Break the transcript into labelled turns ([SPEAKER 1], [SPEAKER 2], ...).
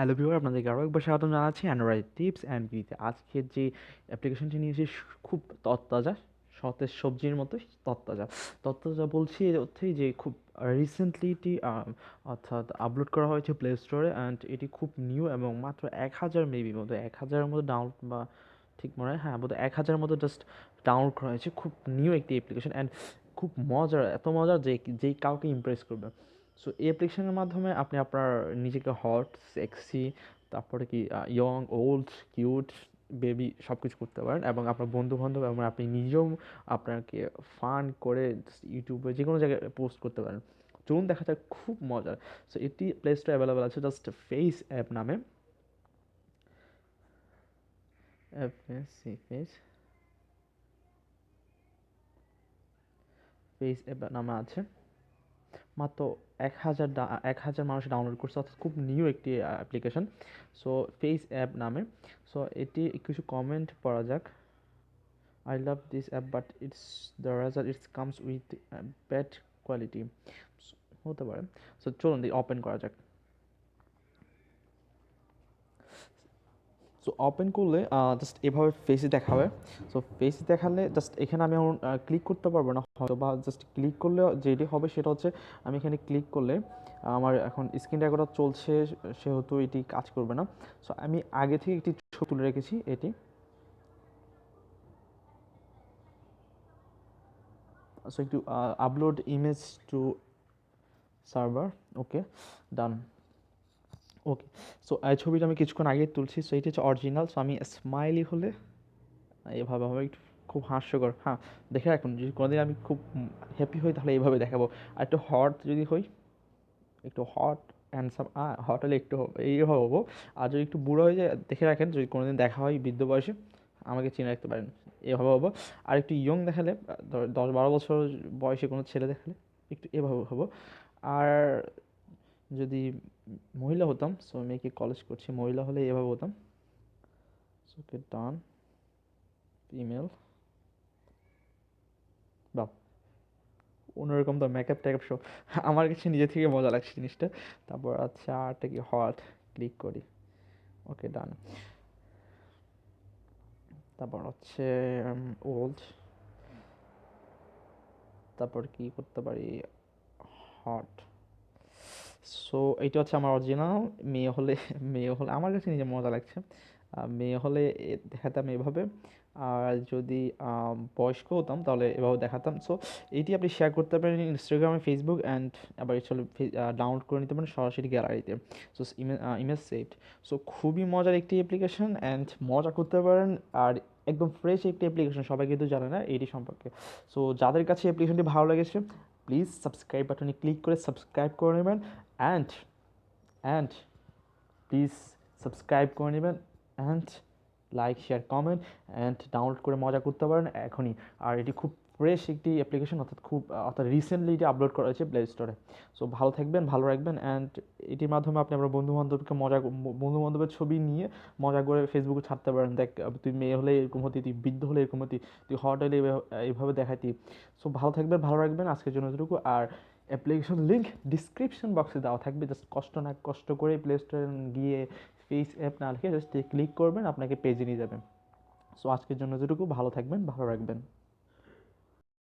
[SPEAKER 1] Hello viewer, আপনাদেরকে আরও একবার স্বাগতম জানাচ্ছি অ্যান্ড্রয়েড টিপস অ্যান্ড বিতে আজকের যে অ্যাপ্লিকেশনটি নিয়েছি খুব তত্তাজা, সতেজ সবজির মতো, তত্তাজা। তত্তাজা বলছি অর্থেই যে খুব রিসেন্টলি এটি অর্থাৎ আপলোড করা হয়েছে প্লে স্টোরে অ্যান্ড এটি খুব নিউ এবং মাত্র এক হাজার মেবি মতো, এক হাজারের মতো ডাউনলোড বা ঠিক মনে হয় হ্যাঁ বোধ এক হাজারের মতো জাস্ট ডাউনলোড করা হয়েছে। খুব নিউ একটি অ্যাপ্লিকেশন অ্যান্ড খুব মজার, এত মজার যে, যেই কাউকে ইমপ্রেস করবে। সো এই অ্যাপ্লিকেশনের মাধ্যমে আপনি আপনার নিজেকে হট সেক্সি তারপরে কি ইয়ং ওল্ড কিউট বেবি সব কিছু করতে পারেন এবং আপনার বন্ধু বান্ধব এবং আপনি নিজেও আপনাকে ফান করে ইউটিউবে যে কোনো জায়গায় পোস্ট করতে পারেন। চলুন দেখা যাক, খুব মজার। সো এটি প্লে স্টোর অ্যাভেলেবেল আছে জাস্ট ফেস অ্যাপ নামে। ফেস ফেস অ্যাপ নামে আছে। মাত্র এক হাজার এক হাজার মানুষ ডাউনলোড করছে, অর্থাৎ খুব নিউ একটি অ্যাপ্লিকেশান সো ফেস অ্যাপ নামে। সো এটি কিছু কমেন্ট পড়া যাক। I love this app but it's the result it's comes with bad quality হতে পারে। সো চলুন ওপেন করা যাক। সো ওপেন করলে জাস্ট এভাবে ফেসে দেখাবে। সো ফেসে দেখালে জাস্ট এখানে আমি ক্লিক করতে পারব না। হয়তো বা জাস্ট ক্লিক করলে যেটি হবে সেটা হচ্ছে, আমি এখানে ক্লিক করলে, আমার এখন স্ক্রিন রেকর্ডার চলছে, সেহেতু এটি কাজ করবে না। সো আমি আগে থেকে একটি ছবি তুলে রেখেছি, এটি। সো একটু upload image to server okay done okay so এই ছবিটা আমি কিছুক্ষণ আগে তুলছি। সো এটি হচ্ছে অরিজিনাল সো আমি স্মাইলি হলে এভাবে হবে। একটু খুব হাস্যকর। হ্যাঁ দেখে রাখুন। যদি কোনোদিন আমি খুব হ্যাপি হই, তাহলে এইভাবে দেখাবো। আর একটু হট যদি হই, একটু হট হ্যান্ডসাম হট হলে একটু এইভাবে হব। আর যদি একটু বুড়ো হয়ে যায়, দেখে রাখেন। যদি কোনোদিন দেখা হয় বৃদ্ধ বয়সে, আমাকে চিনে রাখতে পারেন। এভাবে হব। আর একটু ইয়ং দেখালে দশ বারো বছর বয়সে কোনো ছেলে দেখালে, একটু এভাবে হব। আর যদি মহিলা হতাম সো মেয়েকে কলেজ করছি, মহিলা হলে এভাবে হতাম। সো ওকে ডান ইমেল বা অন্যরকম তো মেকআপ টেকআপ সব। আমার কাছে নিজে থেকে মজা লাগছে জিনিসটা। তারপর আচ্ছা আরটা কি? হট ক্লিক করি। ওকে ডান তারপর হচ্ছে ওল্ড তারপর কি করতে পারি? হট সো এইটা হচ্ছে আমার অরিজিনাল মেয়ে হলে মেয়ে হলে, আমার কাছে নিজে মজা লাগছে। মেয়ে হলে দেখাতাম এভাবে। আর যদি বয়স্ক হতাম, তাহলে এভাবে দেখাতাম। সো এইটি আপনি শেয়ার করতে পারেন ইনস্টাগ্রামে ফেসবুক অ্যান্ড আবার চলে ডাউনলোড করে নিতে পারেন সরাসরি গ্যালারিতে সো ইমেজ সেভড সো খুবই মজার একটি অ্যাপ্লিকেশন অ্যান্ড মজা করতে পারেন। আর একদম ফ্রেশ একটি অ্যাপ্লিকেশন সবাই কিন্তু জানে না এইটি সম্পর্কে। সো যাদের কাছে অ্যাপ্লিকেশনটি ভালো লেগেছে প্লিজ সাবস্ক্রাইব বাটনে ক্লিক করে সাবস্ক্রাইব করে নেবেন অ্যান্ড অ্যান্ড প্লিজ সাবস্ক্রাইব করে নেবেন and like share comment and download করে মজা করতে পারেন এখনই। আর এটি খুব ফ্রেশ একটি অ্যাপ্লিকেশন অর্থাৎ খুব অর্থাৎ রিসেন্টলি এটি আপলোড করা হয়েছে প্লে স্টোরে সো ভালো থাকবেন, ভালো রাখবেন অ্যান্ড এটির মাধ্যমে আপনি আপনার বন্ধু বান্ধবকে মজা বন্ধু বান্ধবের ছবি নিয়ে মজা করে ফেসবুকে ছাড়তে পারেন। দেখ তুই মেয়ে হলে এরকম হতি, তুই বৃদ্ধ হলে এরকম হতি, তুই হট হলে এইভাবে দেখাতি। সো ভালো থাকবেন, ভালো রাখবেন, আজকের জন্য এতটুকু। আর অ্যাপ্লিকেশন লিঙ্ক ডিসক্রিপশন বক্সে দেওয়া থাকবে। জাস্ট কষ্ট না কষ্ট করে প্লে স্টোরে গিয়ে ফেস অ্যাপ না লিখে জাস্ট ক্লিক করবেন, আপনাকে পেজে নিয়ে যাবেন সো আজকের জন্য যেটুকু ভালো থাকবেন, ভালো রাখবেন।